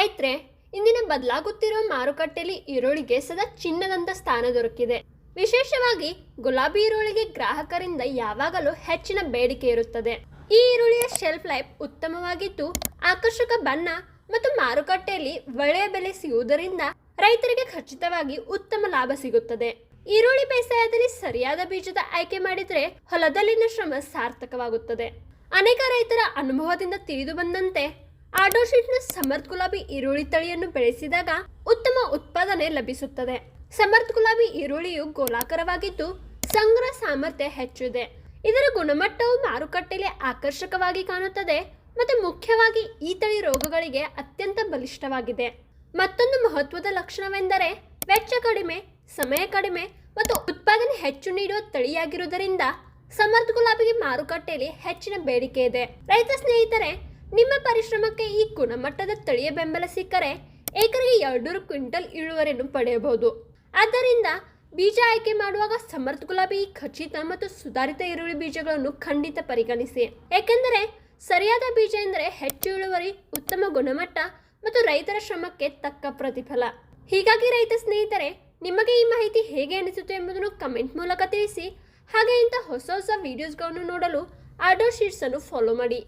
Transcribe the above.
ರೈತ್ರೆ, ಇಂದಿನ ಬದಲಾಗುತ್ತಿರುವ ಮಾರುಕಟ್ಟೆಯಲ್ಲಿ ಈರುಳ್ಳಿಗೆ ಸದಾ ಚಿನ್ನದಂತ ಸ್ಥಾನ ದೊರಕಿದೆ. ವಿಶೇಷವಾಗಿ ಗುಲಾಬಿ ಈರುಳ್ಳಿಗೆ ಗ್ರಾಹಕರಿಂದ ಯಾವಾಗಲೂ ಹೆಚ್ಚಿನ ಬೇಡಿಕೆ ಇರುತ್ತದೆ. ಈ ಈರುಳ್ಳಿಯ ಶೆಲ್ಫ್ ಲೈಫ್ ಉತ್ತಮವಾಗಿದ್ದು, ಆಕರ್ಷಕ ಬಣ್ಣ ಮತ್ತು ಮಾರುಕಟ್ಟೆಯಲ್ಲಿ ಒಳ್ಳೆಯ ಬೆಲೆ ಸಿಗುವುದರಿಂದ ರೈತರಿಗೆ ಖಚಿತವಾಗಿ ಉತ್ತಮ ಲಾಭ ಸಿಗುತ್ತದೆ. ಈರುಳ್ಳಿ ಬೇಸಾಯದಲ್ಲಿ ಸರಿಯಾದ ಬೀಜದ ಆಯ್ಕೆ ಮಾಡಿದರೆ ಹೊಲದಲ್ಲಿನ ಶ್ರಮ ಸಾರ್ಥಕವಾಗುತ್ತದೆ. ಅನೇಕ ರೈತರ ಅನುಭವದಿಂದ ತಿಳಿದು ಬಂದಂತೆ ಆಟೋಶೀಟ್ನ ಸಮರ್ಥ್ ಗುಲಾಬಿ ಈರುಳ್ಳಿ ತಳಿಯನ್ನು ಬೆಳೆಸಿದಾಗ ಉತ್ತಮ ಉತ್ಪಾದನೆ ಲಭಿಸುತ್ತದೆ. ಸಮರ್ಥ್ ಗುಲಾಬಿ ಈರುಳ್ಳಿಯು ಗೋಲಾಕಾರವಾಗಿದ್ದು ಸಂಗ್ರಹ ಸಾಮರ್ಥ್ಯ ಹೆಚ್ಚಿದೆ. ಇದರ ಗುಣಮಟ್ಟವು ಮಾರುಕಟ್ಟೆಯಲ್ಲಿ ಆಕರ್ಷಕವಾಗಿ ಕಾಣುತ್ತದೆ ಮತ್ತು ಮುಖ್ಯವಾಗಿ ಈ ತಳಿ ರೋಗಗಳಿಗೆ ಅತ್ಯಂತ ಬಲಿಷ್ಠವಾಗಿದೆ. ಮತ್ತೊಂದು ಮಹತ್ವದ ಲಕ್ಷಣವೆಂದರೆ ವೆಚ್ಚ ಕಡಿಮೆ, ಸಮಯ ಕಡಿಮೆ ಮತ್ತು ಉತ್ಪಾದನೆ ಹೆಚ್ಚು ನೀಡುವ ತಳಿಯಾಗಿರುವುದರಿಂದ ಸಮರ್ಥ್ ಗುಲಾಬಿಗೆ ಮಾರುಕಟ್ಟೆಯಲ್ಲಿ ಹೆಚ್ಚಿನ ಬೇಡಿಕೆ ಇದೆ. ರೈತ ಸ್ನೇಹಿತರೆ ನಿಮ್ಮ ಪರಿಶ್ರಮಕ್ಕೆ ಈ ಗುಣಮಟ್ಟದ ತಳಿಯ ಬೆಂಬಲ ಸಿಕ್ಕರೆ ಏಕರಿಗೆ ಎರಡೂರು ಕ್ವಿಂಟಲ್ ಇಳುವರಿಯನ್ನು ಪಡೆಯಬಹುದು. ಆದ್ದರಿಂದ ಬೀಜ ಆಯ್ಕೆ ಮಾಡುವಾಗ ಸಮರ್ಥ ಗುಲಾಬಿ, ಖಚಿತ ಮತ್ತು ಸುಧಾರಿತ ಈರುಳ್ಳಿ ಬೀಜಗಳನ್ನು ಖಂಡಿತ ಪರಿಗಣಿಸಿ. ಏಕೆಂದರೆ ಸರಿಯಾದ ಬೀಜ ಎಂದರೆ ಹೆಚ್ಚು ಇಳುವರಿ, ಉತ್ತಮ ಗುಣಮಟ್ಟ ಮತ್ತು ರೈತರ ಶ್ರಮಕ್ಕೆ ತಕ್ಕ ಪ್ರತಿಫಲ. ಹೀಗಾಗಿ ರೈತ ಸ್ನೇಹಿತರೆ, ನಿಮಗೆ ಈ ಮಾಹಿತಿ ಹೇಗೆ ಅನಿಸುತ್ತೆ ಎಂಬುದನ್ನು ಕಮೆಂಟ್ ಮೂಲಕ ತಿಳಿಸಿ. ಹಾಗೆ ಇಂಥ ಹೊಸ ಹೊಸ ವಿಡಿಯೋಸ್ಗಳನ್ನು ನೋಡಲು ಆಡೋ ಶೀಟ್ಸನ್ನು ಫಾಲೋ ಮಾಡಿ.